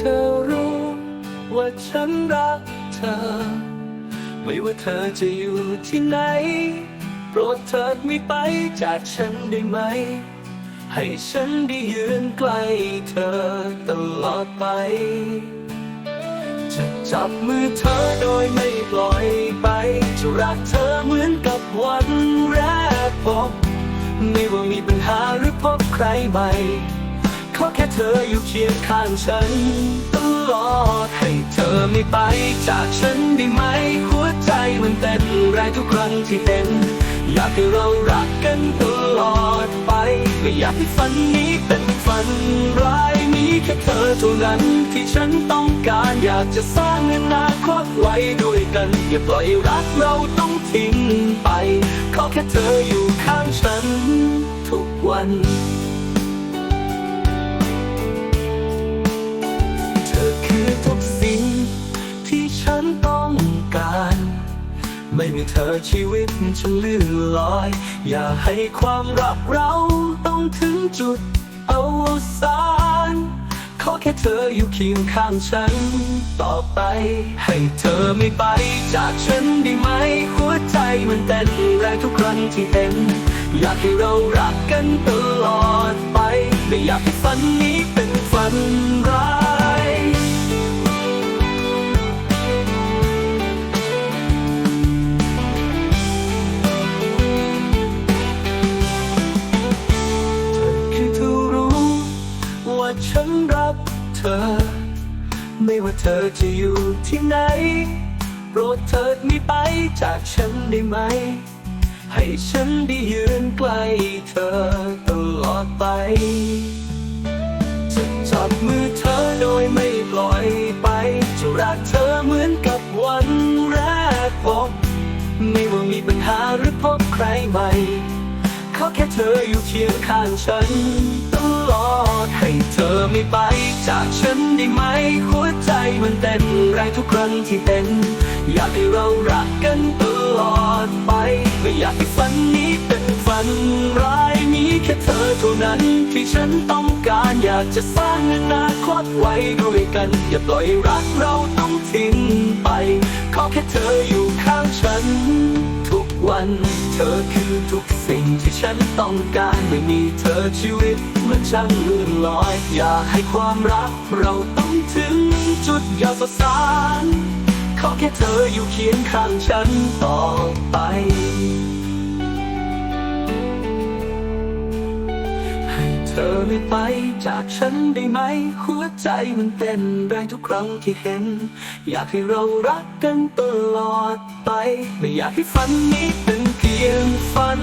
เธอรู้ ว่าฉันรักเธอ ไม่ว่าเธอจะอยู่ที่ไหน โปรดเถิดไม่ไปจากฉันได้ไหม ให้ฉันได้ยืนใกล้เธอตลอดไป จะจับมือเธอโดยไม่ปล่อยไป จะรักเธอเหมือนกับวันแรกพบ ไม่ว่ามีปัญหาหรือพบใครใหม่ ขอแค่เธออยู่เคียงข้างฉันตลอดให้เธอไม่ไปจากฉันได้ไหม หัวใจมันเต้นแรงทุกครั้งที่เห็นอยากให้เรารักกันตลอดไปไม่อยากให้ฝันนี้เป็นฝันร้ายมีแค่เธอเท่านั้นที่ฉันต้องการอยากจะสร้างอนาคตไว้ด้วยกัน อย่าปล่อยรักเราต้องทิ้งไป ขอแค่เธออยู่ข้างฉันทุกวัน ไม่มีเธอชีวิตฉันลื่นลอย อย่าให้ความรักเราต้องถึงจุดอวสานขอแค่เธออยู่เคียงข้างฉัน ต่อไป ให้เธอไม่ไปจากฉันได้ไหม หัวใจมันเต้นแรงทุกครั้งที่เห็น อยากให้เรารักกันตลอดไป ไม่อยากให้ฝันนี้เป็นฝัน ฉันรักเธอ ไม่ว่าเธอจะอยู่ที่ไหน โปรดเถิดไม่ไปจากฉันได้ไหม ให้ฉันได้ยืนใกล้เธอตลอดไปจะจับมือเธอโดยไม่ปล่อยไป จะรักเธอเหมือนกับวันแรกพบ ไม่ว่ามีปัญหาหรือพบใครใหม่ ขอแค่เธออยู่เคียงข้างฉันตลอดให้เธอไม่ไป จากฉันได้ไหม หัวใจมันเต้นแรงทุกครั้งที่เต้น อยากให้เรารักกันตลอดไป ไม่อยากให้ฝันนี้เป็นฝันร้ายมีแค่เธอเท่านั้น ที่ฉันต้องการอยากจะสร้างอนาคตไว้ด้วยกัน อย่าปล่อยรักเราต้องทิ้งไปขอแค่เธออยู่ข้างฉัน ทุกวันเธอคือ สิ่งที่ฉันต้องการไม่มีเธอชีวิตมันช่างลื่นลอย อยากให้ความรักเราต้องถึงจุดยอดสสานขอแค่เธออยู่เคียงข้างฉันต่อไป ให้เธอไม่ไปจากฉันได้ไหม หัวใจมันเต้นแรงทุกครั้งที่เห็น อยากให้เรารักกันตลอดไป ไม่อยากให้ฝันนี้เป็นเพียงฝัน